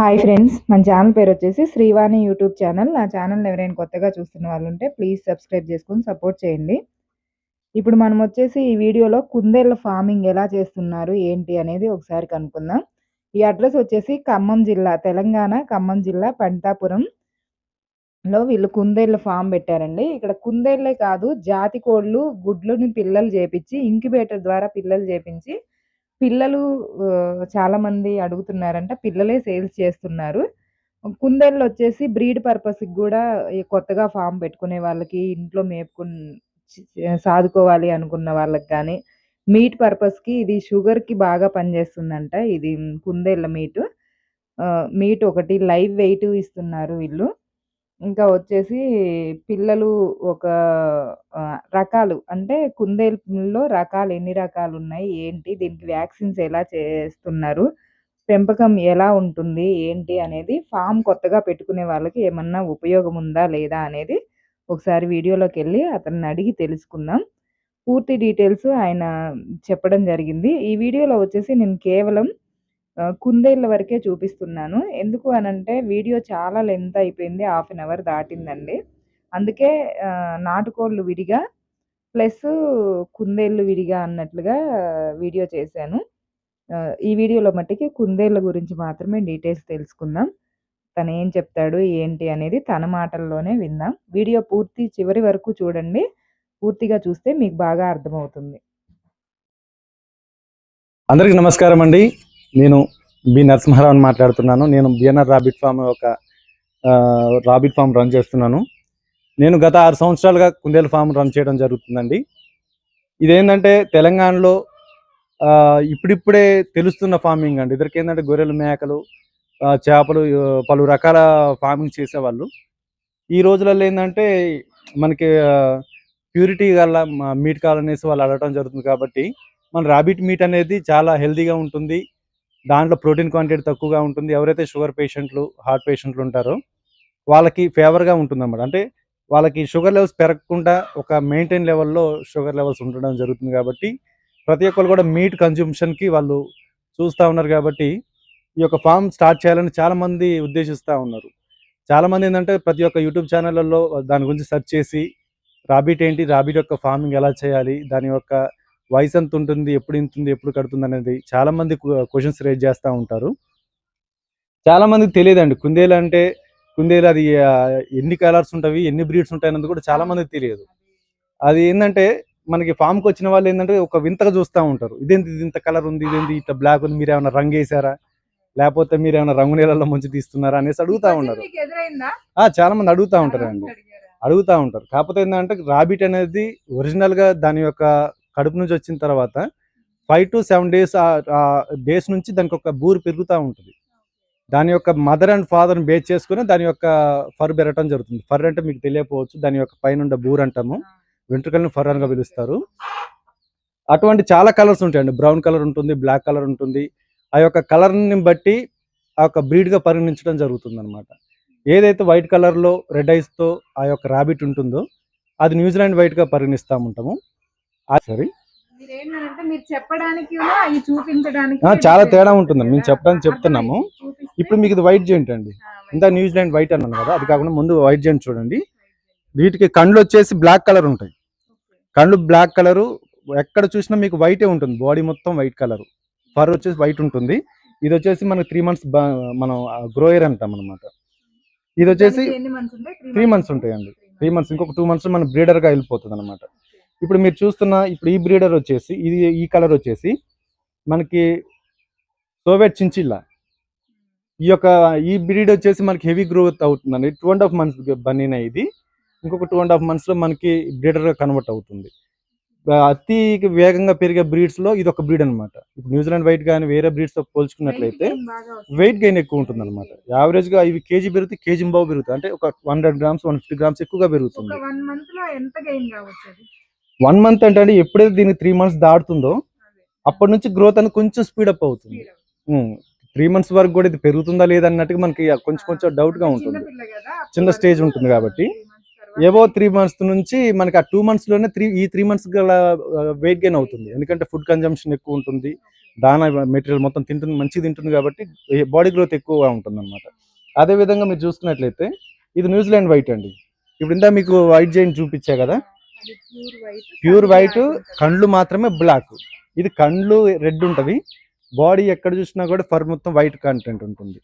Hi friends మన channel పేరు వచ్చేసి శ్రీవాణి యూట్యూబ్ ఛానల్ నా ఛానల్ ఎవరైనా కొత్తగా చూస్తున్న వాళ్ళు ఉంటే ప్లీజ్ సబ్స్క్రైబ్ చేసుకొని సపోర్ట్ చేయండి. ఇప్పుడు మనం వచ్చేసి ఈ వీడియోలో కుందేళ్ళ ఫార్మింగ్ ఎలా చేస్తున్నారు ఏంటి అనేది ఒకసారి కనుక్కుందాం. ఈ అడ్రస్ వచ్చేసి ఖమ్మం జిల్లా తెలంగాణ ఖమ్మం జిల్లా పంటాపురం లో వీళ్ళు కుందేళ్ళ ఫామ్ పెట్టారండి. ఇక్కడ కుందేళ్ళే కాదు జాతి కోళ్ళు గుడ్లని పిల్లలు చేపించి ఇంక్యుబేటర్ ద్వారా పిల్లలు చేపించి పిల్లలు చాలామంది అడుగుతున్నారంట. పిల్లలే సేల్స్ చేస్తున్నారు. కుందేళ్ళు వచ్చేసి బ్రీడ్ పర్పస్‌కి కూడా కొత్తగా ఫామ్ పెట్టుకునే వాళ్ళకి, ఇంట్లో మేపుకు సాదుకోవాలి అనుకున్న వాళ్ళకి కానీ మీట్ పర్పస్‌కి ఇది షుగర్‌కి బాగా పనిచేస్తుందంట. ఇది కుందేళ్ళ మీటు. మీట్ ఒకటి లైవ్ వెయిట్ ఇస్తున్నారు వీళ్ళు. ఇంకా వచ్చేసి పిల్లలు ఒక ఆహ్, రకాలు అంటే కుందేలులో రకాలు ఎన్ని రకాలున్నాయి? ఏంటి? దీనికి వ్యాక్సిన్స్ ఎలా చేస్తున్నారు? పెంపకం ఎలా ఉంటుంది? ఏంటి? అనేది ఫార్మ్ కొత్తగా పెట్టుకునే వాళ్ళకి ఏమన్నా ఉపయోగం ఉందా? లేదా? అనేది ఒకసారి వీడియోలోకెళ్ళి అతన్ని అడిగి తెలుసుకుందాం. పూర్తి డీటెయిల్స్ ఆయన చెప్పడం జరిగింది. ఈ వీడియోలో వచ్చేసి నేను కేవలం కుందేళ్ళ వరకే చూపిస్తున్నాను. ఎందుకు అనంటే వీడియో చాలా లెంత్ అయిపోయింది. హాఫ్ అన్ అవర్ దాటిందండి. అందుకే నాటుకోళ్ళు విడిగా ప్లస్ కుందేళ్ళు విడిగా అన్నట్లుగా వీడియో చేశాను. ఈ వీడియోలో మట్టికి కుందేళ్ళ గురించి మాత్రమే డీటెయిల్స్ తెలుసుకుందాం. తను ఏం చెప్తాడు? ఏంటి? అనేది తన మాటల్లోనే విందాం. వీడియో పూర్తి చివరి వరకు చూడండి. పూర్తిగా చూస్తే మీకు బాగా అర్థమవుతుంది. అందరికీ నమస్కారం అండి నేను బి నరసింహారావుని మాట్లాడుతున్నాను. నేను బిఎన్ఆర్ రాబిట్ ఫామ్ ఒక రాబిట్ ఫామ్ రన్ చేస్తున్నాను. నేను గత ఆరు సంవత్సరాలుగా కుందేలు ఫామ్ రన్ చేయడం జరుగుతుందండి. ఇదేంటంటే తెలంగాణలో ఆ, ఇప్పుడిప్పుడే తెలుస్తున్న ఫార్మింగ్ అండి. ఇద్దరికి ఏంటంటే గొర్రెలు మేకలు చేపలు పలు రకాల ఫార్మింగ్ చేసేవాళ్ళు. ఈ రోజులలో ఏంటంటే మనకి ప్యూరిటీ గల మీట్ కావాలనేసి వాళ్ళు అడగడం జరుగుతుంది కాబట్టి మన రాబిట్ మీట్ అనేది చాలా హెల్దీగా ఉంటుంది. దాంట్లో ప్రోటీన్ క్వాంటిటీ తక్కువగా ఉంటుంది. ఎవరైతే షుగర్ పేషెంట్లు హార్ట్ పేషెంట్లు ఉంటారో వాళ్ళకి ఫేవర్గా ఉంటుంది అన్నమాట అంటే వాళ్ళకి షుగర్ లెవెల్స్ పెరగకుండా ఒక మెయింటైన్ లెవెల్లో షుగర్ లెవెల్స్ ఉండడం జరుగుతుంది కాబట్టి ప్రతి ఒక్కరు కూడా మీట్ కన్జ్యూమ్షన్కి వాళ్ళు చూస్తూ ఉన్నారు కాబట్టి ఈ యొక్క ఫామ్ స్టార్ట్ చేయాలని చాలామంది ఉద్దేశిస్తూ ఉన్నారు. చాలామంది ఏంటంటే ప్రతి ఒక్క యూట్యూబ్ ఛానళ్ళల్లో దాని గురించి సెర్చ్ చేసి రాబిట్ ఏంటి రాబిట్ యొక్క ఫార్మింగ్ ఎలా చేయాలి దాని యొక్క వయసు ఎంత ఉంటుంది ఎప్పుడు ఇంతుంది ఎప్పుడు కడుతుంది అనేది చాలా మంది క్వశ్చన్స్ రేజ్ చేస్తూ ఉంటారు. చాలా మందికి తెలియదండి. కుందేలు అంటే కుందేలు అది ఎన్ని కలర్స్ ఉంటాయి ఎన్ని బ్రీడ్స్ ఉంటాయి అన్నది కూడా చాలా మందికి తెలియదు. అది ఏంటంటే మనకి ఫామ్కి వచ్చిన వాళ్ళు ఏంటంటే ఒక వింతగా చూస్తూ ఉంటారు. ఇదేంటి ఇది ఇంత కలర్ ఉంది ఇదేంటి ఇట్లా బ్లాక్ ఉంది మీరు ఏమైనా రంగు వేసారా లేకపోతే మీరు ఏమైనా రంగు నీళ్ళలో ముంచి తీస్తున్నారా అనేసి అడుగుతూ ఉన్నారు చాలా మంది అడుగుతూ ఉంటారు చాలా అండి మంది అడిగారా? అడుగుతూ ఉంటారు. కాకపోతే ఏంటంటే రాబిట్ అనేది ఒరిజినల్గా దాని యొక్క కడుపు నుంచి వచ్చిన తర్వాత five to seven days days నుంచి దానికి ఒక బూరు పెరుగుతూ ఉంటుంది. దాని యొక్క మదర్ అండ్ ఫాదర్ని బేస్ చేసుకుని దాని యొక్క ఫర్ పెరగటం జరుగుతుంది. ఫర్ అంటే మీకు తెలియకపోవచ్చు దాని యొక్క పైన ఉండే బూర్ అంటాము. వెంట్రుకల్ని ఫర్ అనగా పిలుస్తారు. అటువంటి చాలా కలర్స్ ఉంటాయండి. బ్రౌన్ కలర్ ఉంటుంది బ్లాక్ కలర్ ఉంటుంది. ఆ యొక్క కలర్ని బట్టి ఆ యొక్క బ్రీడ్గా పరిగణించడం జరుగుతుంది అనమాట ఏదైతే వైట్ కలర్లో రెడ్ ఐస్తో ఆ యొక్క ర్యాబిట్ ఉంటుందో అది న్యూజిలాండ్ వైట్గా పరిగణిస్తూ ఉంటాము. సరే. మీరు చెప్పడానికి చూపించడానికి చాలా తేడా ఉంటుందండి. మేము చెప్పడానికి చెప్తున్నాము. ఇప్పుడు మీకు ఇది వైట్ జెంట్ అండి. ఇంత న్యూజిలాండ్ వైట్ అన్నాను కదా అది కాకుండా ముందు వైట్ జెంట్ చూడండి. వీటికి కండ్లు వచ్చేసి బ్లాక్ కలర్ ఉంటాయి. కళ్ళు బ్లాక్ కలరు ఎక్కడ చూసినా మీకు వైటే ఉంటుంది. బాడీ మొత్తం వైట్ కలర్. ఫర్ వచ్చేసి వైట్ ఉంటుంది. ఇది వచ్చేసి మనకి త్రీ మంత్స్ మనం గ్రోయర్ అంటాం అనమాట ఇది వచ్చేసి త్రీ మంత్స్ ఉంటాయండి. త్రీ మంత్స్ ఇంకొక టూ మంత్స్ మన బ్రీడర్గా వెళ్ళిపోతుంది అనమాట ఇప్పుడు మీరు చూస్తున్న ఇప్పుడు ఈ బ్రీడర్ వచ్చేసి ఇది ఈ కలర్ వచ్చేసి మనకి సోవియట్ చించిల్లా ఈ యొక్క ఈ బ్రీడ్ వచ్చేసి మనకి హెవీ గ్రోత్ అవుతుందండి. టూ అండ్ హాఫ్ మంత్స్ బనీనా ఇది. ఇంకొక టూ అండ్ హాఫ్ మంత్స్లో మనకి బ్రీడర్గా కన్వర్ట్ అవుతుంది. అతి వేగంగా పెరిగే బ్రీడ్స్లో ఇది ఒక బ్రీడ్ అన్నమాట. ఇప్పుడు న్యూజిలాండ్ వైట్ కానీ వేరే బ్రీడ్స్తో పోల్చుకున్నట్లయితే వెయిట్ గెయిన్ ఎక్కువ ఉంటుంది అనమాట యావరేజ్గా ఇవి కేజీ పెరిగితే కేజీ బావు పెరుగుతాయి అంటే ఒక one hundred grams one fifty grams ఎక్కువగా పెరుగుతుంది. వన్ మంత్ అంటే అండి ఎప్పుడైతే దీనికి త్రీ మంత్స్ దాటుతుందో అదే. అప్పటి నుంచి గ్రోత్ అనేది కొంచెం స్పీడ్ అప్ అవుతుంది. త్రీ మంత్స్ వరకు కూడా ఇది పెరుగుతుందా లేదా అన్నట్టుగా మనకి కొంచెం కొంచెం డౌట్గా ఉంటుంది. చిన్న వరకు ఉంటుంది కాబట్టి. ఏవో త్రీ మంత్స్ నుంచి మనకి ఆ టూ మంత్స్లోనే త్రీ ఈ త్రీ మంత్స్ గల వెయిట్ గెయిన్ అవుతుంది. ఎందుకంటే ఫుడ్ కన్జంప్షన్ ఎక్కువ ఉంటుంది. దానా మెటీరియల్ మొత్తం తింటుంది మంచిగా తింటుంది కాబట్టి బాడీ గ్రోత్ ఎక్కువగా ఉంటుంది అనమాట అదే విధంగా మీరు చూసుకున్నట్లయితే ఇది న్యూజిలాండ్ వైట్ అండి. ఇప్పుడు ఇందా మీకు వైట్ జైన్ చూపించా కదా? ప్యూర్ వైట్ కండ్లు మాత్రమే బ్లాక్. ఇది కండ్లు రెడ్ ఉంటది. బాడీ ఎక్కడ చూసినా కూడా ఫర్ మొత్తం వైట్ కంటెంట్ ఉంటుంది.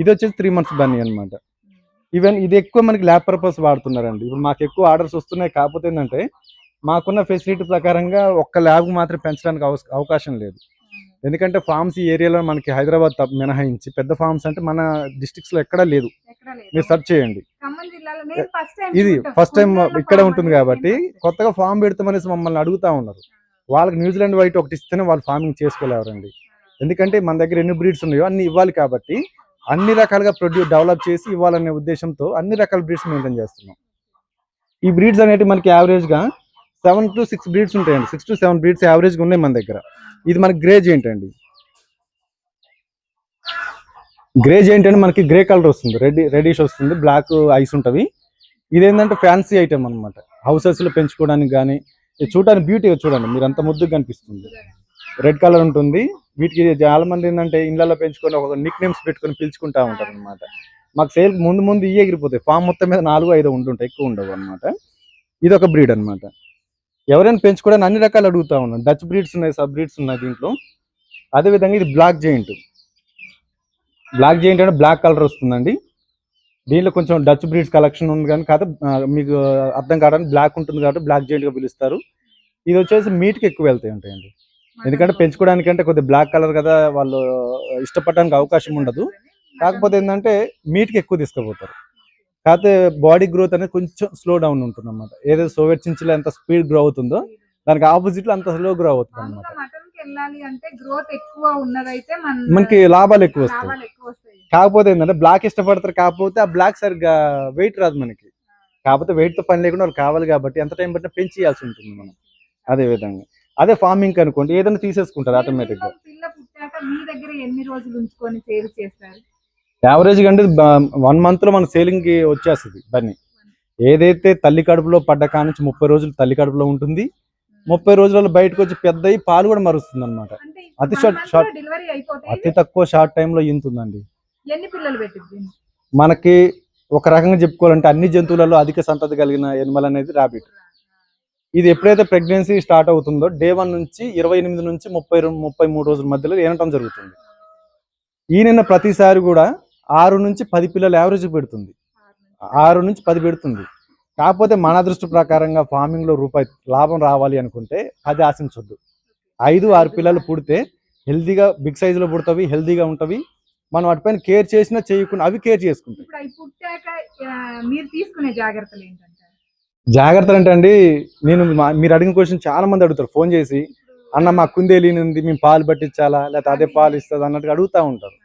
ఇది వచ్చేసి త్రీ మంత్స్ బన్నీ అన్నమాట. ఈవెన్ ఇది ఎక్కువ మనకి ల్యాబ్ పర్పస్ వాడుతున్నారండి. ఇప్పుడు మాకు ఎక్కువ ఆర్డర్స్ వస్తున్నాయి. కాకపోతే ఏంటంటే మాకున్న ఫెసిలిటీ ప్రకారంగా ఒక్క ల్యాబ్ మాత్రం పెంచడానికి అవకాశం లేదు. ఎందుకంటే ఫార్మ్స్ ఈ ఏరియాలో మనకి హైదరాబాద్ తప్ప మినహాయించి పెద్ద ఫార్మ్స్ అంటే మన డిస్ట్రిక్ట్స్లో ఎక్కడా లేదు. మీరు సెర్చ్ చేయండి. ఇది. ఫస్ట్ టైం ఇక్కడ ఉంటుంది కాబట్టి కొత్తగా ఫామ్ పెడతామనేసి మమ్మల్ని అడుగుతా ఉన్నారు. వాళ్ళకి న్యూజిలాండ్ వైట్ ఒకటి ఇస్తేనే వాళ్ళు ఫార్మింగ్ చేసుకోలేవరండి. ఎందుకంటే మన దగ్గర ఎన్ని బ్రీడ్స్ ఉన్నాయో అన్ని ఇవ్వాలి కాబట్టి అన్ని రకాలుగా ప్రొడ్యూస్ డెవలప్ చేసి ఇవ్వాలనే ఉద్దేశంతో అన్ని రకాల బ్రీడ్స్ మెయింటైన్ చేస్తున్నాం. ఈ బ్రీడ్స్ అనేవి మనకి యావరేజ్గా సెవెన్ టు సిక్స్ బ్రీడ్స్ ఉంటాయండి. సిక్స్ టు సెవెన్ బ్రీడ్స్ యావరేజ్గా ఉన్నాయి మన దగ్గర. ఇది మనకి గ్రే జెయింట్ అండి. గ్రే జెయింట్ అంటే మనకి గ్రే కలర్ వస్తుంది. రెడ్ రెడిష్ వస్తుంది. బ్లాక్ ఐస్ ఉంటవి ఇదేంటంటే ఫ్యాన్సీ ఐటమ్ అనమాట హౌసెస్లో పెంచుకోవడానికి కానీ చూడడానికి బ్యూటీగా చూడండి. మీరు అంత ముద్దుగా కనిపిస్తుంది రెడ్ కలర్ ఉంటుంది. వీటికి చాలా మంది ఏంటంటే ఇళ్ళలో పెంచుకొని ఒక నిక్ నేమ్స్ పెట్టుకొని పిలుచుకుంటా ఉంటారు అనమాట మాకు సేల్ ముందు ముందు ఇవి ఎగిరిపోతాయి. ఫామ్ మొత్తం మీద నాలుగు ఐదు ఉంటుంటాయి ఎక్కువ ఉండవు అనమాట ఇది ఒక బ్రీడ్ అన్నమాట. ఎవరైనా పెంచుకోవడానికి అన్ని రకాలు అడుగుతా ఉన్నాను. డచ్ బ్రీడ్స్ ఉన్నాయి సబ్ బ్రీడ్స్ ఉన్నాయి దీంట్లో. అదే విధంగా ఇది బ్లాక్ జెయింట్ బ్లాక్ జెయింట్ అంటే బ్లాక్ కలర్ వస్తుందండి. దీంట్లో కొంచెం డచ్ బ్రీడ్స్ కలెక్షన్ ఉంది కానీ కాదు మీకు అర్థం కావడానికి బ్లాక్ ఉంటుంది కాబట్టి బ్లాక్ జెయింట్గా పిలుస్తారు. ఇది వచ్చేసి మీట్కి ఎక్కువ వెళ్తాయి ఉంటాయండి ఎందుకంటే పెంచుకోవడానికి అంటే కొద్దిగా బ్లాక్ కలర్ కదా వాళ్ళు ఇష్టపడడానికి అవకాశం ఉండదు. కాకపోతే ఏంటంటే మీట్కి ఎక్కువ తీసుకుపోతారు. కాకపోతే బాడీ గ్రోత్ అనేది కొంచెం స్లో డౌన్ ఉంటుంది అనమాట ఏదైతే సోవియట్ చించిలో ఎంత స్పీడ్ గ్రో అవుతుందో దానికి ఆపోజిట్లో అంత స్లో గ్రో అవుతుంది అనమాట మనకి లాభాలు ఎక్కువ వస్తాయి. కాకపోతే ఏంటంటే బ్లాక్ ఇష్టపడతారు కాకపోతే ఆ బ్లాక్ సరిగ్గా వెయిట్ రాదు మనకి. కాకపోతే weight తో పని లేకుండా వాళ్ళు కావాలి కాబట్టి ఎంత టైం పట్టినా పెంచేయాల్సి ఉంటుంది మనం. అదే విధంగా. అదే ఫార్మింగ్ అనుకోండి ఏదైనా తీసేసుకుంటారు ఆటోమేటిక్గా పిల్ల పుట్టాక మీ దగ్గర ఎన్ని రోజులు ఉంచుకొని సేల్ చేస్తారు? యావరేజ్గా అంటే వన్ మంత్లో మన సేలింగ్కి వచ్చేస్తుంది బన్నీ. ఏదైతే తల్లి కడుపులో పడ్డ కానుంచి ముప్పై రోజులు తల్లి కడుపులో ఉంటుంది ముప్పై రోజులలో బయటకు వచ్చి పెద్ద అయ్యి పాలు కూడా మరుస్తుంది అనమాట అతి డెలివరీ అయిపోతే అతి తక్కువ షార్ట్ టైంలో ఇంతుందండి. మనకి ఒక రకంగా చెప్పుకోవాలంటే అన్ని జంతువులలో అధిక సంతతి కలిగిన ఎనిమల్ అనేది రాబిట్ ఇది ఎప్పుడైతే ప్రెగ్నెన్సీ స్టార్ట్ అవుతుందో డే వన్ నుంచి ఇరవై ఎనిమిది నుంచి ముప్పై ముప్పై మూడు రోజుల మధ్యలో ఏనటం జరుగుతుంది. ఈయన ప్రతిసారి కూడా ఆరు నుంచి పది పిల్లలు యావరేజ్ పెడుతుంది. ఆరు నుంచి పది పెడుతుంది. కాకపోతే మన అదృష్ట ప్రకారంగా ఫార్మింగ్లో రూపాయి లాభం రావాలి అనుకుంటే అది ఆశించొద్దు. ఐదు ఆరు పిల్లలు పుడితే హెల్దీగా బిగ్ సైజ్లో పుడతవి హెల్దీగా ఉంటవి. మనం వాటిపైన కేర్ చేసినా చేయకుండా అవి కేర్ తీసుకునే జాగ్రత్తలు అండి నేను మీరు అడిగిన క్వశ్చన్ చాలా మంది అడుగుతారు. ఫోన్ చేసి అన్న మా కుందేలి ఉంది మేము పాలు పట్టించాలా? లేకపోతే అదే పాలు ఇస్తుంది? అన్నట్టుగా అడుగుతా ఉంటారు.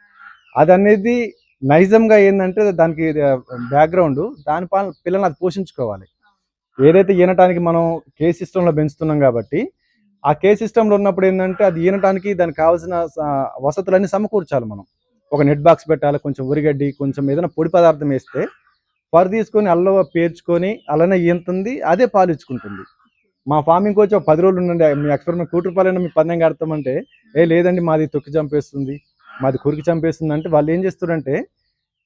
అది అనేది నైజంగా ఏంటంటే దానికి బ్యాక్గ్రౌండ్ దాని పాల పిల్లల్ని అది పోషించుకోవాలి. ఏదైతే ఈనటానికి మనం కే సిస్టంలో పెంచుతున్నాం కాబట్టి ఆ కే సిస్టంలో ఉన్నప్పుడు ఏంటంటే అది ఈనటానికి దానికి కావాల్సిన వసతులన్నీ సమకూర్చాలి మనం. ఒక నెట్ బాక్స్ పెట్టాలి కొంచెం ఉరిగడ్డి కొంచెం ఏదైనా పొడి పదార్థం వేస్తే పరు తీసుకొని అల్ల పేర్చుకొని అలానే ఈంతుంది అదే పాలు ఇచ్చుకుంటుంది మా ఫార్మింగ్ వచ్చి ఒక పది రోజులు ఉండండి మీ ఎక్స్పెరిమెంట్ కోటి రూపాయలైనా మీ పందెం కడతామంటే ఏ లేదండి మాది తొక్కి చంపేస్తుంది మాది కురికి చంపేస్తుంది అంటే వాళ్ళు ఏం చేస్తారంటే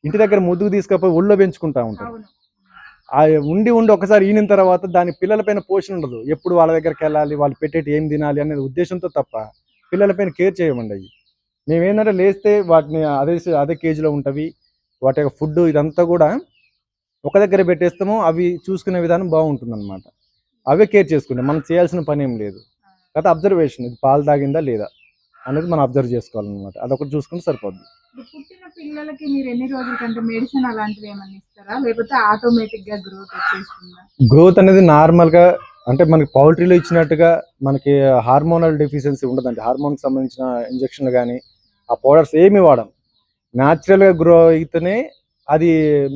ఇంటి దగ్గర ముద్దుకు తీసుకపోయి ఒళ్ళో పెంచుకుంటా ఉంటారు. ఆ ఉండి ఉండి ఒకసారి ఈనిన తర్వాత దాని పిల్లలపైన పోషణ ఉండదు. ఎప్పుడు వాళ్ళ దగ్గరికి వెళ్ళాలి వాళ్ళు పెట్టేటి ఏం తినాలి అనేది ఉద్దేశంతో తప్ప పిల్లలపైన కేర్ చేయమండి అవి. మేము ఏంటంటే లేస్తే వాటిని అదే అదే కేజీలో ఉంటవి. వాటి యొక్క ఫుడ్ ఇదంతా కూడా ఒక దగ్గర పెట్టేస్తాము అవి చూసుకునే విధానం బాగుంటుంది అనమాట అవే కేర్ చేసుకుంటాం. మనం చేయాల్సిన పని ఏం లేదు. కాకపోతే అబ్జర్వేషన్ ఇది పాలు తాగిందా లేదా? అనేది మనం అబ్జర్వ్ చేసుకోవాలన్నమాట. అదొకటి చూసుకుంటే సరిపోద్ది. పుట్టిన పిల్లలకి మీరు ఎన్ని మెడిసిన్ అలాంటివి ఏమన్నా ఇస్తారా? లేకపోతే ఆటోమేటిక్గా గ్రోత్ వచ్చేస్తుందా? గ్రోత్ అనేది నార్మల్గా అంటే మనకి పౌల్ట్రీలో ఇచ్చినట్టుగా మనకి హార్మోనల్ డెఫిషియన్సీ ఉండదండి. హార్మోన్ సంబంధించిన ఇంజక్షన్లు కానీ ఆ పౌడర్స్ ఏమి వాడం. న్యాచురల్గా గ్రో అయితేనే అది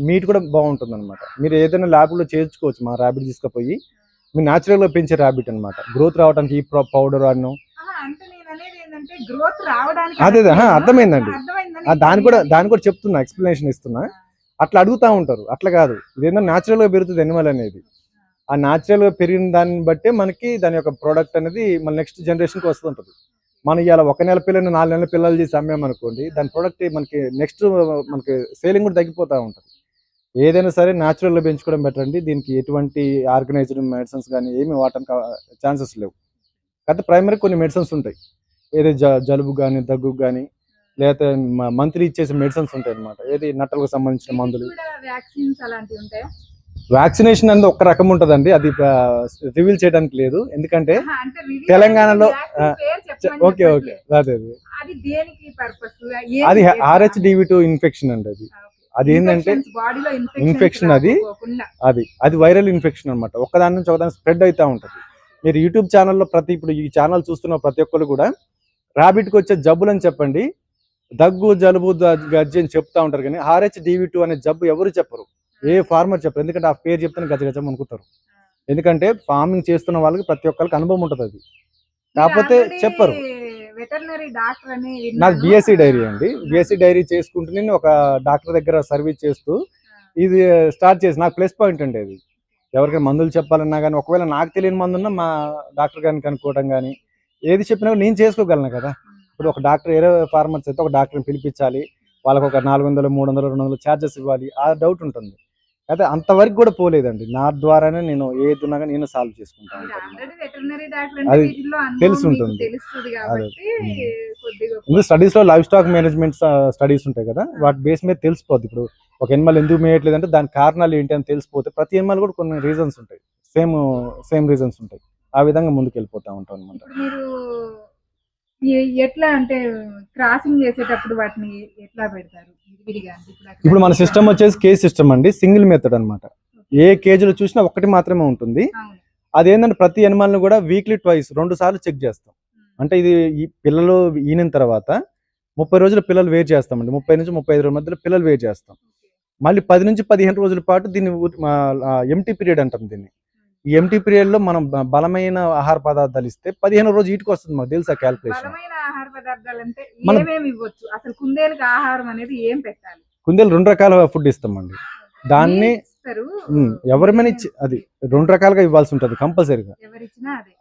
మీట్ కూడా బాగుంటుంది అనమాట మీరు ఏదైనా ల్యాబ్లో చేర్చుకోవచ్చు మా ర్యాబిట్ తీసుకుపోయి. మీరు న్యాచురల్గా పెంచే ర్యాబిట్ అనమాట గ్రోత్ రావడానికి ఈ పౌడర్ అన్ను అంటే నేను అనేది ఏంటంటే గ్రోత్ రావడానికి అదే, అదే. అర్థమైందండి. దాని కూడా దాని కూడా చెప్తున్నా ఎక్స్ప్లెనేషన్ ఇస్తున్నా. అట్లా అడుగుతా ఉంటారు అట్లా కాదు. ఇదేందో న్యాచురల్గా పెరుగుతుంది ఎనిమల్ అనేది. ఆ న్యాచురల్గా పెరిగిన దాన్ని బట్టే మనకి దాని యొక్క ప్రోడక్ట్ అనేది మన నెక్స్ట్ జనరేషన్కి వస్తుంటుంది. మనం ఇవాళ ఒక నెల పిల్లని నాలుగు నెలల పిల్లలు చేసి అమ్మామనుకోండి దాని ప్రోడక్ట్ మనకి నెక్స్ట్ మనకి సేలింగ్ కూడా తగ్గిపోతూ ఉంటుంది. ఏదైనా సరే న్యాచురల్గా పెంచుకోవడం బెటర్ అండి. దీనికి ఎటువంటి ఆర్గనైజ్డ్ మెడిసిన్స్ కానీ ఏమి వాడటానికి ఛాన్సెస్ లేవు. కాకపోతే ప్రైమరీ కొన్ని మెడిసిన్స్ ఉంటాయి. ఏది జ జలుబు కానీ దగ్గు కానీ లేకపోతే మంత్లీ ఇచ్చేసే మెడిసిన్స్ ఉంటాయి అనమాట ఏది నట్టలకు సంబంధించిన మందులు. వ్యాక్సినేషన్ అనేది ఒక రకం ఉంటుందండి. అది రివీల్ చేయడానికి లేదు. ఎందుకంటే తెలంగాణలో, ఓకే ఓకే. అదే అదే. ఆర్హెచ్ డివి టూ ఇన్ఫెక్షన్ అండి అది. అది ఏంటంటే infection అది? అది అది వైరల్ ఇన్ఫెక్షన్ అనమాట ఒకదాని నుంచి ఒకదాని స్ప్రెడ్ అవుతూ ఉంటుంది. మీరు యూట్యూబ్ ఛానల్లో ప్రతి ఇప్పుడు ఈ ఛానల్ చూస్తున్న ప్రతి ఒక్కరు కూడా ర్యాబిట్కి వచ్చే జబ్బులు అని చెప్పండి. దగ్గు జలుబు గజ్జి అని చెప్తా ఉంటారు కానీ ఆర్హెచ్ డివి టూ అనే జబ్బు ఎవరు చెప్పరు. ఏ ఫార్మర్ చెప్పరు. ఎందుకంటే ఆ పేరు చెప్తే గజ గజం అనుకుంటారు. ఎందుకంటే ఫార్మింగ్ చేస్తున్న వాళ్ళకి ప్రతి ఒక్కరికి అనుభవం ఉంటుంది అది. కాకపోతే చెప్పరు. వెటర్నరీ డాక్టర్ అని నాది బిఎస్సి డైరీ అండి. బిఎస్సి డైరీ చేసుకుంటూ నేను ఒక డాక్టర్ దగ్గర సర్వీస్ చేస్తూ ఇది స్టార్ట్ చేసి నాకు ప్లస్ పాయింట్ అండి అది. ఎవరికైనా మందులు చెప్పాలన్నా కానీ ఒకవేళ నాకు తెలియని మందున్నా మా డాక్టర్ గారిని కనుక్కోవడం కానీ ఏది చెప్పినా కూడా నేను చేసుకోగలను కదా. ఇప్పుడు ఒక డాక్టర్ ఏదో ఫార్మర్స్ అయితే ఒక డాక్టర్ని పిలిపించాలి. వాళ్ళకి ఒక నాలుగు వందలు మూడు వందలు రెండు వందలు ఛార్జెస్ ఇవ్వాలి. ఆ డౌట్ ఉంటుంది. అయితే అంతవరకు కూడా పోలేదండి. నా ద్వారానే నేను ఏది ఉన్నా నేను సాల్వ్ చేసుకుంటాను అది తెలిసి ఉంటుంది. ఇందులో స్టడీస్లో లైఫ్ స్టాక్ మేనేజ్మెంట్ స్టడీస్ ఉంటాయి కదా వాటి బేస్ మీద తెలిసిపోద్ది. ఇప్పుడు ఒక ఎనిమల్ ఎందుకు మేయట్లేదు అంటే దాని కారణాలు ఏంటి అని తెలిసిపోతే ప్రతి ఎనిమల్ కూడా కొన్ని రీజన్స్ ఉంటాయి. సేమ్ సేమ్ రీజన్స్ ఉంటాయి. ఆ విధంగా ముందుకు వెళ్ళిపోతా ఉంటాం అనమాట ఎట్లా అంటే క్రాసింగ్ చేసేటప్పుడు వాటిని ఎట్లా పెడతారు? ఇప్పుడు మన సిస్టమ్ వచ్చేసి కేజ్ సిస్టమ్ అండి సింగిల్ మెథడ్ అన్నమాట. ఏ కేజీలో చూసినా ఒకటి మాత్రమే ఉంటుంది. అదేంటంటే ప్రతి ఎనిమల్ను కూడా వీక్లీ ట్వైస్ రెండు సార్లు చెక్ చేస్తాం. అంటే ఇది ఈ పిల్లలు ఈనిన తర్వాత ముప్పై రోజులు పిల్లలు వేర్ చేస్తామండి. ముప్పై నుంచి ముప్పై ఐదు రోజుల మధ్యలో పిల్లలు వేర్ చేస్తాం. మళ్ళీ పది నుంచి పదిహేను రోజుల పాటు దీన్ని ఎంటీ పీరియడ్ అంటాం దీన్ని. ఈ ఎంటీ పీరియడ్లో మనం బలమైన ఆహార పదార్థాలు ఇస్తే పదిహేను రోజు ఈటికి వస్తుంది మాకు తెలుసా క్యాల్కులేషన్ ఆహార పదార్థాలు అంటే ఏమేమి ఇవ్వచ్చు? అసలు కుందేలకు ఆహారం అనేది ఏం పెట్టాలి? కుందేలు రెండు రకాల ఫుడ్ ఇస్తామండి. దాన్ని ఎవరిమైనా ఇచ్చి అది రెండు రకాలుగా ఇవ్వాల్సి ఉంటుంది కంపల్సరీగా.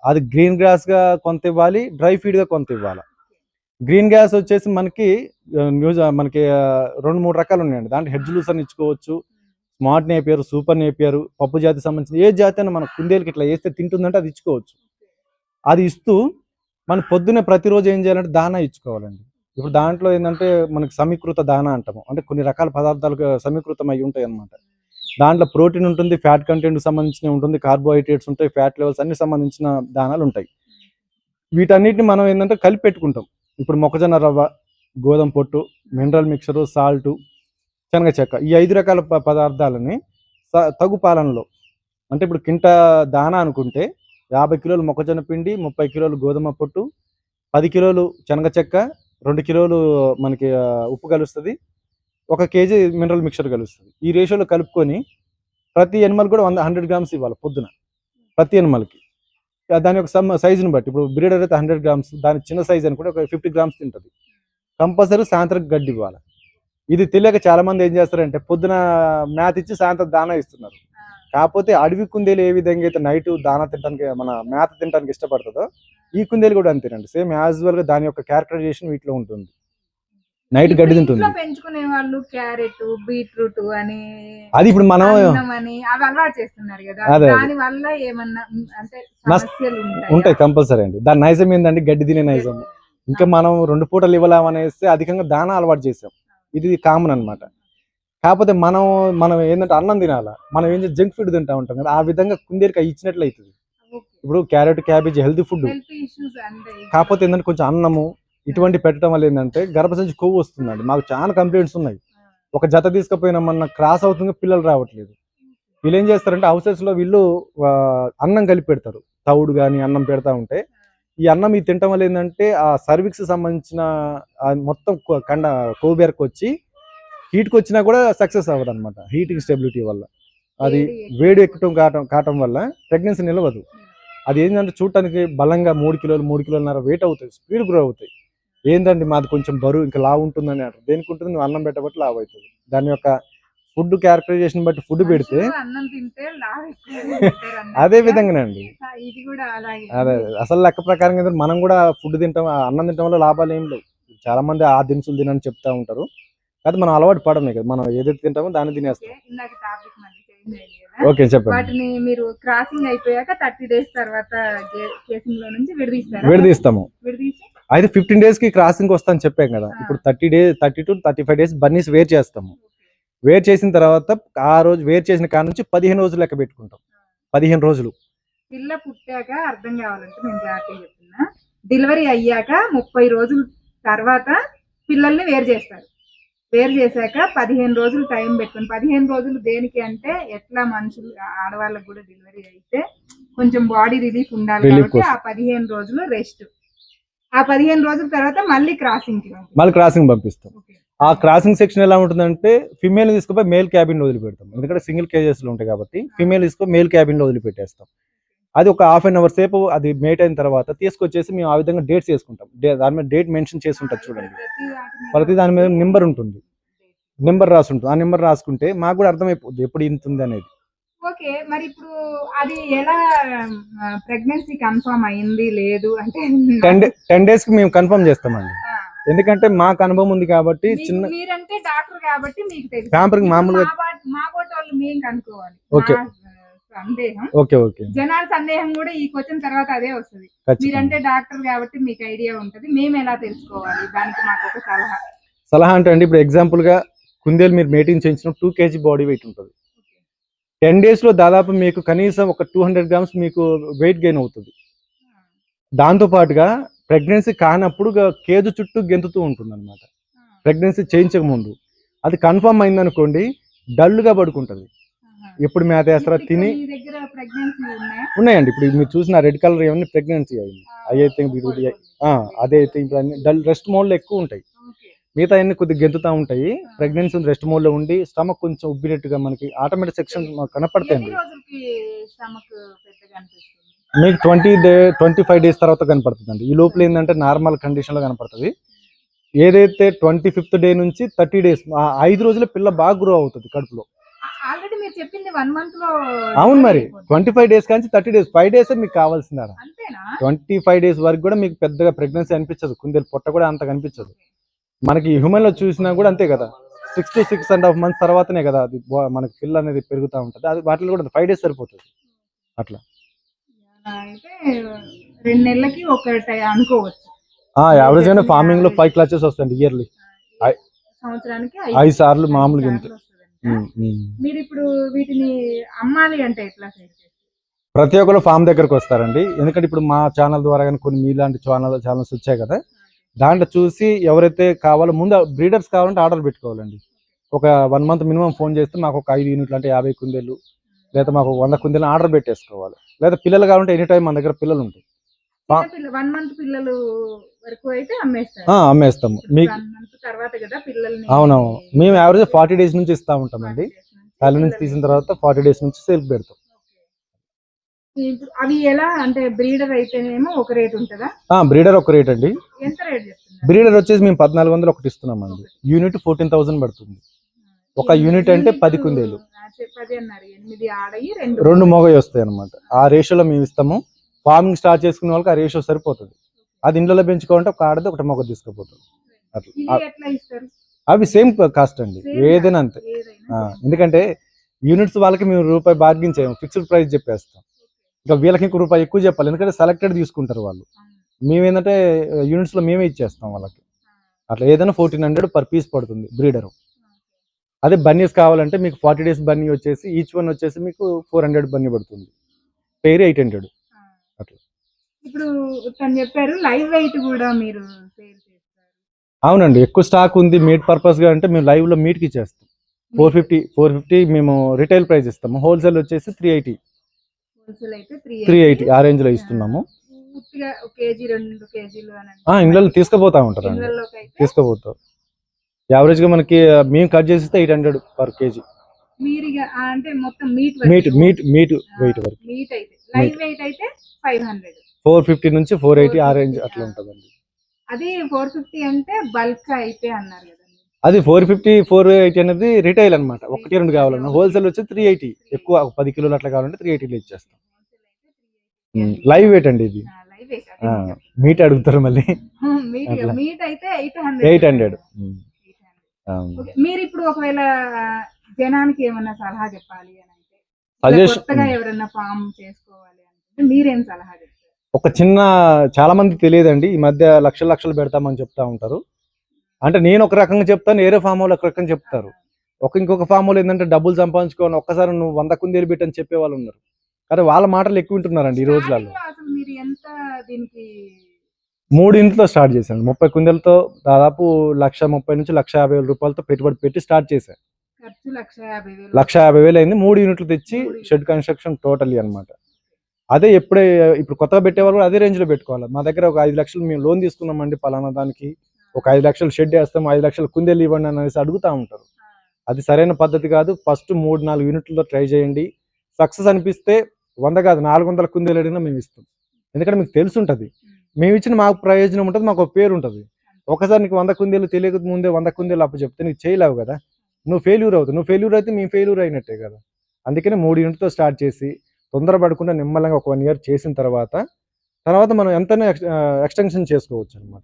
అదే. గ్రీన్ గ్రాస్గా కొంత ఇవ్వాలి డ్రై ఫీడ్గా కొంత ఇవ్వాలి. గ్రీన్ గ్రాస్ వచ్చేసి మనకి న్యూస్ మనకి రెండు మూడు రకాలు ఉన్నాయండి. దాంట్లో హెడ్జ్ లూస్ అని ఇచ్చుకోవచ్చు స్మార్ట్ నేపియర్ సూపర్ నేపియర్ పప్పు జాతి సంబంధించిన ఏ జాతి అయినా మన కుందేలకి ఇట్లా వేస్తే తింటుందంటే అది ఇచ్చుకోవచ్చు. అది ఇస్తూ మనం పొద్దున్నే ప్రతిరోజు ఏం చేయాలంటే దానా ఇచ్చుకోవాలండి. ఇప్పుడు దాంట్లో ఏంటంటే మనకి సమీకృత దానా అంటాము. అంటే కొన్ని రకాల పదార్థాలు సమీకృతం అయి ఉంటాయి అన్నమాట దాంట్లో ప్రోటీన్ ఉంటుంది ఫ్యాట్ కంటెంట్ సంబంధించిన ఉంటుంది కార్బోహైడ్రేట్స్ ఉంటాయి ఫ్యాట్ లెవెల్స్ అన్ని సంబంధించిన దానాలు ఉంటాయి. వీటన్నిటిని మనం ఏంటంటే కలిపి పెట్టుకుంటాం. ఇప్పుడు మొక్కజొన్న రవ్వ గోధుమ పొట్టు మినరల్ మిక్చరు సాల్ట్ శనగ చెక్క ఈ ఐదు రకాల పదార్థాలని తగు పాలనలో అంటే ఇప్పుడు కింట దానా అనుకుంటే యాభై కిలోలు మొక్కజొన్న పిండి ముప్పై కిలోలు గోధుమ పొట్టు పది కిలోలు శనగ చెక్క రెండు కిలోలు మనకి ఉప్పు కలుస్తుంది ఒక కేజీ మినరల్ మిక్చర్ కలుస్తుంది. ఈ రేషియోలో కలుపుకొని ప్రతి ఎనిమల్ కూడా వంద హండ్రెడ్ గ్రామ్స్ ఇవ్వాలి పొద్దున ప్రతి ఎనిమల్కి. దాని యొక్క సమ్ సైజుని బట్టి ఇప్పుడు బ్రీడర్ అయితే హండ్రెడ్ గ్రామ్స్ దాని చిన్న సైజ్ అనుకుంటే ఒక ఫిఫ్టీ గ్రామ్స్ తింటుంది. కంపల్సరీ సాయంత్రం గడ్డి ఇవ్వాలి. ఇది తెలియక చాలా మంది ఏం చేస్తారంటే పొద్దున మ్యాథ్ ఇచ్చి సాయంత్రం దానా ఇస్తున్నారు. కాకపోతే అడవి కుందేలు ఏ విధంగా అయితే నైట్ దానా తినడానికి మన మేత తినడానికి ఇష్టపడుతుందో ఈ కుందేలు కూడా అంతేనండి సేమ్ యాజువల్గా దాని యొక్క క్యారెక్టరైజేషన్ వీటిలో ఉంటుంది. నైట్ గడ్డి తింటుంది. పెంచుకునే వాళ్ళు క్యారెట్ బీట్రూట్ అని అది ఇప్పుడు మనం అవి అలవాటు చేస్తున్నారు కదా. దాని వల్ల ఏమన్నా అంటే? ఉంటాయి? కంపల్సరీ అండి. దాని నైజం ఏంటంటే గడ్డి తినే నైజం. ఇంకా మనం రెండు పూటలు ఇవ్వలేమనేస్తే అధికంగా దానా అలవాటు చేసాం. ఇది కామన్ అన్నమాట. కాకపోతే మనం మనం ఏంటంటే అన్నం తినాలా? మనం ఏం జంక్ ఫుడ్ తింటా ఉంటాం కదా ఆ విధంగా కుందేరికి ఇచ్చినట్లు అవుతుంది. ఇప్పుడు క్యారెట్ క్యాబేజ్ హెల్తీ ఫుడ్ కాకపోతే ఏంటంటే కొంచెం అన్నము ఇటువంటి పెట్టడం వల్ల ఏంటంటే గర్భసంచి కొవ్వు వస్తుందండి. మాకు చాలా కంప్లైంట్స్ ఉన్నాయి. ఒక జత తీసుకుపోయినామన్న క్రాస్ అవుతుంది పిల్లలు రావట్లేదు. వీళ్ళు ఏం చేస్తారంటే హౌసెస్లో వీళ్ళు అన్నం కలిపి పెడతారు. తౌడు కానీ అన్నం పెడతా ఉంటే ఈ అన్నం ఈ తినటం వల్ల ఏంటంటే ఆ సర్విక్స్ సంబంధించిన మొత్తం కండ కోబెరకు వచ్చి హీట్కి వచ్చినా కూడా సక్సెస్ అవ్వదు అనమాట హీటింగ్ స్టెబిలిటీ వల్ల. అది వేడి ఎక్కటం కావటం కావటం వల్ల ప్రెగ్నెన్సీ నిలవదు. అది ఏంటంటే చూడటానికి బలంగా మూడు కిలోలు మూడు కిలోలన్నర వెయిట్ అవుతాయి స్పీడ్ గ్రో అవుతాయి. ఏంటంటే మాది కొంచెం బరువు ఇంకా లావు ఉంటుందని అంటారు. దేనికి ఉంటుంది? నువ్వు అన్నం పెట్టబట్టి లావు అవుతుంది. దాని యొక్క ఫుడ్ క్యారెక్టరైజేషన్ బట్టి ఫుడ్ పెడితే తింటే అదే విధంగానండి. అదే అసలు లెక్క ప్రకారం మనం కూడా ఫుడ్ తింటాం అన్నం తినడం వల్ల లాభాలు ఏం లేవు. చాలా మంది ఆ దినుసులు తినని చెప్తా ఉంటారు. కాదు మనం అలవాటు పడమే కదా మనం ఏదైతే తింటామో దాన్ని తినేస్తాం. ఓకే, చెప్పండి. వాటిని మీరు క్రాసింగ్ అయిపోయాక థర్టీ డేస్ తర్వాత కేసింగ్లో నుంచి విడదీస్తారా? విడదీస్తాము. విడదీసి? అయితే ఫిఫ్టీన్ డేస్కి క్రాసింగ్ వస్తా అని చెప్పాం కదా. ఇప్పుడు thirty days thirty to thirty five days bunnies wear చేస్తాము. వేర్ చేసిన తర్వాత ఆ రోజు వేర్ చేసిన కాడ నుంచి పదిహేను రోజులు లెక్క పెట్టుకుంటాం పదిహేను రోజులు పిల్ల పుట్టాక అర్థం కావాలంటే నేను క్లారిటీ చెప్తున్నా డెలివరీ అయ్యాక ముప్పై రోజుల తర్వాత పిల్లల్ని వేరు చేస్తారు వేరు చేశాక పదిహేను రోజులు టైం పెట్టుకుని పదిహేను రోజులు దేనికి అంటే ఎట్లా మనుషులు ఆడవాళ్ళకి కూడా డెలివరీ అయితే కొంచెం బాడీ రిలీఫ్ ఉండాలి కాబట్టి. ఆ పదిహేను రోజులు రెస్ట్ ఆ పదిహేను రోజుల తర్వాత మళ్ళీ క్రాసింగ్. మళ్ళీ క్రాసింగ్ పంపిస్తాం. ఆ క్రాసింగ్ సెక్షన్ ఎలా ఉంటుందంటే ఫిమేల్ తీసుకుపోయి మేల్ క్యాబిన్లో వదిలిపెడతాం. ఎందుకంటే సింగిల్ కేజెస్లో ఉంటాయి కాబట్టి ఫిమేల్ తీసుకుని మేల్ క్యాబిన్లో వదిలిపెట్టేస్తాం. అది ఒక హాఫ్ అన్ అవర్ సేపు అది మేట్ అయిన తర్వాత తీసుకొచ్చేసి మేము ఆ విధంగా డేట్స్ వేసుకుంటాం దాని మీద డేట్ మెన్షన్ చేసి ఉంటుంది చూడండి. ప్రతి దాని మీద నెంబర్ ఉంటుంది. నెంబర్ రాసి ఉంటుంది. ఆ నెంబర్ రాసుకుంటే మాకు కూడా అర్థమైపోద్ది ఎప్పుడు ఇంత ఉంది అనేది. ఓకే మరి ఇప్పుడు అది ఎలా ప్రెగ్నెన్సీ కన్ఫర్మ్ అయింది లేదు అంటే టెన్ డేస్కి మేము కన్ఫర్మ్ చేస్తామండి. ఎందుకంటే మాకు అనుభవం ఉంది కాబట్టి చిన్న మీరంటే డాక్టర్ కాబట్టి మీకు తెలుసు. మామూలుగా- మా వాళ్ళు మేము కనుక్కోవాలి. సందేహం. Okay okay. జనాల సందేహం కూడా ఈ క్వశ్చన్ తర్వాత అదే వస్తుంది. మీరంటే డాక్టర్ కాబట్టి మీకు ఐడియా ఉంటది. మేము ఎలా తెలుసుకోవాలి? దానికి మాకు ఒక సలహా. సలహా అంటే అండి ఇప్పుడు ఎగ్జాంపుల్గా కుందేలు మీరు మేటింగ్ చేయించిన టూ కేజీ బాడీ వెయిట్ ఉంటుంది. టెన్ డేస్లో దాదాపు మీకు కనీసం ఒక టూ హండ్రెడ్ గ్రామ్స్ మీకు వెయిట్ గెయిన్ అవుతుంది. దాంతో పాటుగా ప్రెగ్నెన్సీ కానప్పుడు కేజు చుట్టూ గెంతుతూ ఉంటుంది అనమాట ప్రెగ్నెన్సీ చేయించక ముందు. అది కన్ఫర్మ్ అయిందనుకోండి డల్గా పడుకుంటది ఎప్పుడు మేత వేస్తారా తిని ఉన్నాయండి. ఇప్పుడు మీరు చూసిన రెడ్ కలర్ ఏమన్నా ప్రెగ్నెన్సీ అయింది. అవి అయితే ఇప్పుడు అదే అయితే ఇప్పుడు అన్ని డల్ రెస్ట్ మోడ్లో ఎక్కువ ఉంటాయి. మిగతా అన్ని కొద్దిగా గెంతుతా ఉంటాయి. ప్రెగ్నెన్సీ రెస్ట్ మోడ్లో ఉండి స్టమక్ కొంచెం ఉబ్బినట్టుగా మనకి ఆటోమేటిక్ సెక్షన్ కనపడతాయండి. మీకు twenty day twenty five days తర్వాత కనపడుతుందండి. ఈ లోపల ఏంటంటే నార్మల్ కండిషన్లో కనపడుతుంది. ఏదైతే ట్వంటీ ఫిఫ్త్ డే నుంచి థర్టీ డేస్ ఆ ఐదు రోజుల పిల్ల బాగా గ్రో అవుతుంది కడుపులో. అవును మరి. ట్వంటీ ఫైవ్ డేస్ కానీ థర్టీ డేస్ ఫైవ్ డేస్ మీకు కావాల్సిందా ట్వంటీ ఫైవ్ డేస్ వరకు కూడా మీకు పెద్దగా ప్రెగ్నెన్సీ అనిపించదు. కుందేలు పొట్ట కూడా అంత కనిపించదు. మనకి హ్యూమన్లో చూసినా కూడా అంతే కదా. Six to six and half months తర్వాతనే కదా అది మనకి పిల్ల అనేది పెరుగుతూ ఉంటుంది. అది వాటిలో కూడా ఫైవ్ డేస్ సరిపోతుంది. అట్లా. అయితే రెండు నెలలకి ఒకటి అనుకోవచ్చు. యావరేజ్ గానే ఫార్మింగ్లో ఫైవ్ క్లాచెస్ వస్తాయండి ఇయర్లీ సంవత్సరానికి ఐదు సార్లు మామూలుగా ఇంత. మీరు ఇప్పుడు వీటిని అమ్మాలి అంటే ఎట్లా ప్రతి ఒక్కరు ఫామ్ దగ్గరకు వస్తారండి. ఎందుకంటే ఇప్పుడు మా ఛానల్ ద్వారా కానీ కొన్ని మీలాంటి ఛానల్ ఛానల్స్ వచ్చాయి కదా. దాంట్లో చూసి ఎవరైతే కావాలో ముందు బ్రీడర్స్ కావాలంటే ఆర్డర్ పెట్టుకోవాలండి. ఒక వన్ మంత్ మినిమం ఫోన్ చేస్తే మాకు ఒక ఐదు యూనిట్లు అంటే యాభై కుందేళ్ళు లేదా మాకు వంద కుందేలు ఆర్డర్ పెట్టేసుకోవాలి. లేదా పిల్లలు కావాలంటే ఎనీ టైం మన దగ్గర పిల్లలు ఉంటాయి ఆ. వన్ మంత్ పిల్లలు వరకు అయితే అమ్మేస్తారు. ఆ, అమ్మేస్తాము. మీకు అవునవును. మేము యావరేజ్ ఫార్టీ డేస్ నుంచి ఇస్తా ఉంటామండి. తల్లి నుంచి తీసిన తర్వాత ఫార్టీ డేస్ నుంచి సేల్ పెడతాం. అవి ఎలా అంటే బ్రీడర్ అయితేనేమో ఒక రేట్ ఉంటుందా? బ్రీడర్ ఒక రేట్ అండి. ఎంత రేట్ చెప్తున్నారు? బ్రీడర్ వచ్చేసి మేము పద్నాలుగు వందలు ఒకటి ఇస్తున్నామండి. యూనిట్ ఫోర్టీన్ థౌసండ్ పడుతుంది. ఒక యూనిట్ అంటే పది కుందేలు. రెండు రెండు మొగవి వస్తాయి అనమాట ఆ రేషియోలో మేము ఇస్తాము. ఫార్మింగ్ స్టార్ట్ చేసుకునే వాళ్ళకి ఆ రేషియో సరిపోతుంది. అది ఇంట్లో పెంచుకోవాలంటే ఒక ఆడది ఒకటి మొగ తీసుకుపోతుంది. అట్లా. అవి సేమ్ కాస్ట్ అండి. ఏదైనా అంతే. ఎందుకంటే యూనిట్స్ వాళ్ళకి మేము రూపాయి బార్గింగ్ చేయము ఫిక్స్డ్ ప్రైస్ చెప్పేస్తాం. ఇంకా వీళ్ళకి ఇంకో రూపాయి ఎక్కువ చెప్పాలి ఎందుకంటే సెలెక్టెడ్ తీసుకుంటారు వాళ్ళు. మేమేంటంటే యూనిట్స్లో మేమే ఇచ్చేస్తాం వాళ్ళకి. అట్లా ఏదైనా ఫోర్టీన్ హండ్రెడ్ పర్ పీస్ పడుతుంది బ్రీడర్. అదే బన్నీస్ కావాలంటే మీకు ఫార్టీ డేస్ బన్నీ వచ్చేసి ఈచ్ వన్ వచ్చేసి మీకు ఫోర్ హండ్రెడ్ బన్నీ పడుతుంది. పేరు ఎయిట్ హండ్రెడ్. అట్లా. ఇప్పుడు తను చెప్పారు లైవ్ వెయిట్ కూడా మీరు సేల్ చేస్తారు. అవునండి ఎక్కువ స్టాక్ ఉంది మీట్ పర్పస్గా అంటే మేము లైవ్లో మీట్కి ఇచ్చేస్తాం. ఫోర్ ఫిఫ్టీ ఫోర్ ఫిఫ్టీ మేము రిటైల్ ప్రైస్ ఇస్తాము. హోల్సేల్ వచ్చేసి త్రీ ఎయిటీ. Three eighty. ఆ రేంజ్లో ఇస్తున్నాము ఇండ్లలో తీసుకుపోతా ఉంటారండి. ఇళ్ళలోకి అయితే తీసుకుపోతాం యావరేజ్గా మనకి మేము కట్ చేసిస్తే ఎయిట్ హండ్రెడ్ పర్ కేజీ మీరు ఇక ఆ అంటే మొత్తం meat meat meat meat weight వరకు మీట్ అయితే. లైవ్ వెయిట్ అయితే ఫైవ్ హండ్రెడ్ ఫోర్ ఫిఫ్టీ నుంచి ఫోర్ ఎయిటీ ఆ రేంజ్ అట్లా ఉంటుందండి. అది ఫోర్ ఫిఫ్టీ అంటే బల్క్ అయితే అన్నారు కదండి అది ఫోర్ ఫిఫ్టీ ఫోర్ ఎయిటీ అనేది రిటైల్ అన్నమాట. ఒకటి రెండు కావాలన్నా. హోల్సేల్ వచ్చి త్రీ ఎయిటీ ఎక్కువ ఒక పది కిలోలు అట్లా కావాలంటే త్రీ ఎయిటీలో ఇచ్చేస్తాం. లైవ్ వెయిట్ అండి ఇది. మీట్ అడుగుతారు మళ్ళీ. అట్లా. మీట్ అయితే eight hundred eight hundred okay. మీరు ఇప్పుడు ఒకవేళ జనానికి ఏమన్నా సలహా చెప్పాలి అని అంటే కొత్తగా ఎవరైనా ఫామ్ చేసుకోవాలి అంటే మీరేం సలహా చెప్తారు ఒక చిన్న చాలా మంది తెలియదండి. ఈ మధ్య లక్షలు లక్షలు పెడతామని చెప్తా ఉంటారు. అంటే నేను ఒక రకంగా చెప్తాను వేరే ఫామ్ వాళ్ళు ఒక రకంగా చెప్తారు. ఒక ఇంకొక ఫామ్ వాళ్ళు ఏంటంటే డబ్బులు సంపాదించుకోని ఒక్కసారి నువ్వు వంద కుందేలు పెట్టని చెప్పే వాళ్ళు ఉన్నారు. కానీ వాళ్ళ మాటలు ఎక్కువ వింటున్నారండి ఈ రోజులలో. అసలు మీరు ఎంత దీనికి మూడు ఇంట్లో స్టార్ట్ చేశాను. ముప్పై కుందేలతో దాదాపు లక్ష ముప్పై నుంచి లక్ష యాభై వేల రూపాయలతో పెట్టుబడి పెట్టి స్టార్ట్ చేశాను లక్ష యాభై వేలు. అయింది. మూడు యూనిట్లు తెచ్చి షెడ్ కన్స్ట్రక్షన్ టోటల్లీ అన్నమాట. అదే ఎప్పుడే ఇప్పుడు కొత్తగా పెట్టేవాళ్ళు కూడా అదే రేంజ్లో పెట్టుకోవాలి. మా దగ్గర ఒక ఐదు లక్షలు మేము లోన్ తీసుకున్నామండి పలానా దానికి. ఒక ఐదు లక్షలు షెడ్ వేస్తాం ఐదు లక్షలు కుందేలు ఇవ్వండి అనేసి అడుగుతా ఉంటారు. అది సరైన పద్ధతి కాదు. ఫస్ట్ మూడు నాలుగు యూనిట్లతో ట్రై చేయండి. సక్సెస్ అనిపిస్తే వంద కాదు నాలుగు వందల కుందేలు అడిగినా మేము ఇస్తాం. ఎందుకంటే మీకు తెలిసి ఉంటుంది మేము ఇచ్చిన మాకు ప్రయోజనం ఉంటుంది మాకు ఒక పేరు ఉంటుంది. ఒకసారి నీకు వంద కుందేలు తెలియక ముందే వంద కుందేలు అప్పు చెప్తే నీకు చేయలేవు కదా. నువ్వు ఫెయిల్యూర్ అవుతావు నువ్వు ఫెయిల్యూర్ అయితే మేము ఫెయిల్యూర్ అయినట్టే కదా. అందుకనే మూడు యూనిట్తో స్టార్ట్ చేసి తొందరపడకుండా నిమ్మలంగా ఒక వన్ ఇయర్ చేసిన తర్వాత తర్వాత మనం ఎంతైనా ఎక్స్టెన్షన్ చేసుకోవచ్చు అనమాట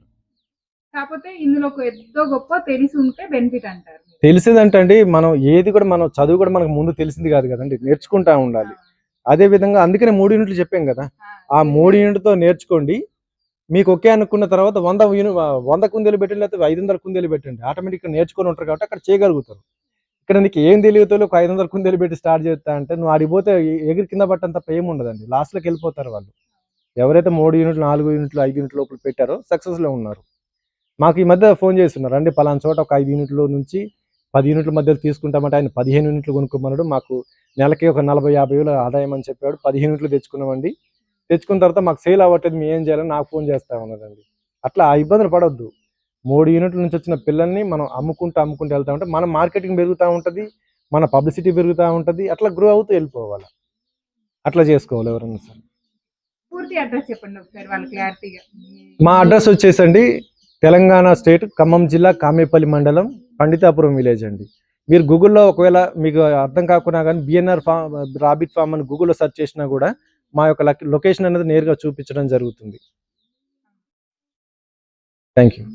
కాకపోతే ఇందులో ఎంతో గొప్ప తెలిసి ఉంటే బెనిఫిట్ అంటారు తెలిసేదంటే అండి మనం ఏది కూడా మనం చదువు కూడా మనకు ముందు తెలిసింది కాదు కదండి నేర్చుకుంటా ఉండాలి. అదే విధంగా అందుకనే మూడు యూనిట్లు చెప్పాం కదా. ఆ మూడు యూనిట్తో నేర్చుకోండి మీకు ఒకే అనుకున్న తర్వాత వంద యూని వంద కుందేలు పెట్టండి లేకపోతే ఐదు వందల కుందేలు పెట్టండి. ఆటోమేటిక్గా నేర్చుకొని ఉంటారు కాబట్టి అక్కడ చేయగలుగుతారు. ఇక్కడ నీకు ఏం తెలియతో ఒక ఐదు వందల కుందేలు పెట్టి స్టార్ట్ చేస్తా అంటే నువ్వు ఆడిపోతే ఎగిరి కింద పట్టంత తప్ప ఉండదండి. లాస్ట్లోకి వెళ్ళిపోతారు వాళ్ళు. ఎవరైతే మూడు యూనిట్లు నాలుగు యూనిట్లు ఐదు యూనిట్ లోపల పెట్టారో సక్సెస్లో ఉన్నారు. మాకు ఈ మధ్య ఫోన్ చేస్తున్నారు. అండి పలానా చోట ఒక ఐదు యూనిట్ల నుంచి పది యూనిట్ల మధ్యలో తీసుకుంటామంటే ఆయన పదిహేను యూనిట్లు కొనుక్కోమన్నాడు. మాకు నెలకి ఒక నలభై యాభై వేలు ఆదాయం అని చెప్పాడు. పదిహేను యూనిట్లు తెచ్చుకున్నామండి. తెచ్చుకున్న తర్వాత మాకు సేల్ అవ్వట్లేదు మేము ఏం చేయాలని నాకు ఫోన్ చేస్తా ఉన్నదండి అట్లా ఆ ఇబ్బందులు పడొద్దు. మూడు యూనిట్ల నుంచి వచ్చిన పిల్లల్ని మనం అమ్ముకుంటూ అమ్ముకుంటూ వెళ్తా ఉంటే మన మార్కెటింగ్ పెరుగుతూ ఉంటుంది మన పబ్లిసిటీ పెరుగుతూ ఉంటుంది అట్లా గ్రో అవుతూ వెళ్ళిపోవాలి? అట్లా చేసుకోవాలి ఎవరన్నా సరే. మా అడ్రస్ వచ్చేసండి తెలంగాణ స్టేట్ ఖమ్మం జిల్లా కామేపల్లి మండలం పండితాపురం విలేజ్ అండి. మీరు గూగుల్లో ఒకవేళ మీకు అర్థం కాకుండా కానీ బిఎన్ఆర్ ఫామ్ రాబిట్ ఫామ్ అని గూగుల్లో సెర్చ్ చేసినా కూడా మా యొక్క లొకేషన్ అనేది నేరుగా చూపించడం జరుగుతుంది. Thank you